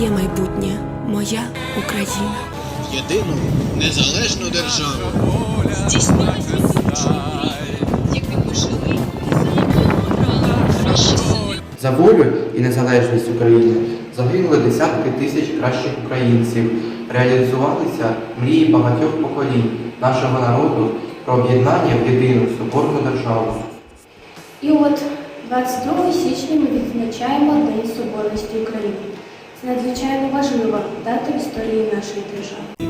У нас є майбутнє, моя Україна. єдину незалежну державу. сини. За волю і незалежність України загинули десятки тисяч кращих українців, реалізувалися мрії багатьох поколінь нашого народу про об'єднання в єдину соборну державу. І от 22 січня ми відзначаємо День Соборності України. Надзвичайно важлива дата в історії нашої держави.